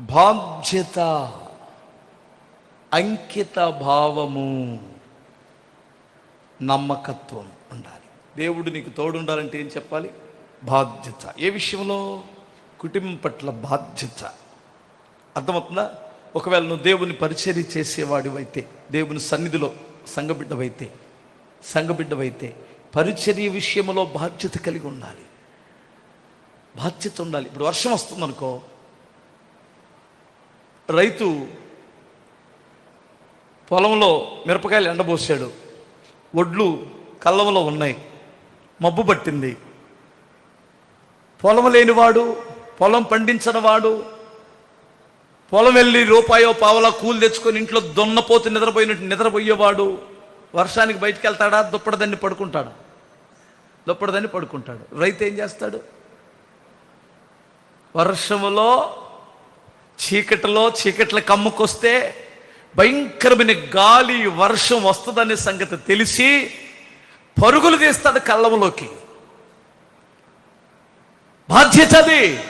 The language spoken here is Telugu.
బాధ్యత అంకిత భావము నమ్మకత్వం ఉండాలి. దేవుడు నీకు తోడు ఉండాలంటే ఏం చెప్పాలి? బాధ్యత. ఏ విషయంలో? కుటుంబం పట్ల బాధ్యత. అర్థమవుతుందా? ఒకవేళ నువ్వు దేవుని పరిచర్య చేసేవాడివైతే దేవుని సన్నిధిలో సంఘబిడ్డవైతే సంఘబిడ్డవైతే పరిచర్య విషయంలో బాధ్యత కలిగి ఉండాలి. బాధ్యత ఉండాలి. ఇప్పుడు వర్షం వస్తుందనుకో రైతు పొలంలో మిరపకాయలు ఎండబోసాడు. ఒడ్లు కళ్ళంలో ఉన్నాయి. మబ్బు పట్టింది. పొలం లేనివాడు పొలం పండించని వాడు పొలం వెళ్ళి రూపాయో పావలా కూలి తెచ్చుకొని ఇంట్లో దున్నపోతు నిద్రపోయినట్టు నిద్రపోయేవాడు వర్షానికి బయటికి వెళ్తాడా దుప్పడదన్ని పడుకుంటాడు? దుప్పడదన్ని పడుకుంటాడు. రైతు ఏం చేస్తాడు? వర్షములో చీకటిలో చీకట్ల కమ్ముకొస్తే భయంకరమైన గాలి వర్షం వస్తుందనే సంగతి తెలిసి పరుగులు తీస్తాడు కళ్ళంలోకి. బాధ్యత అది.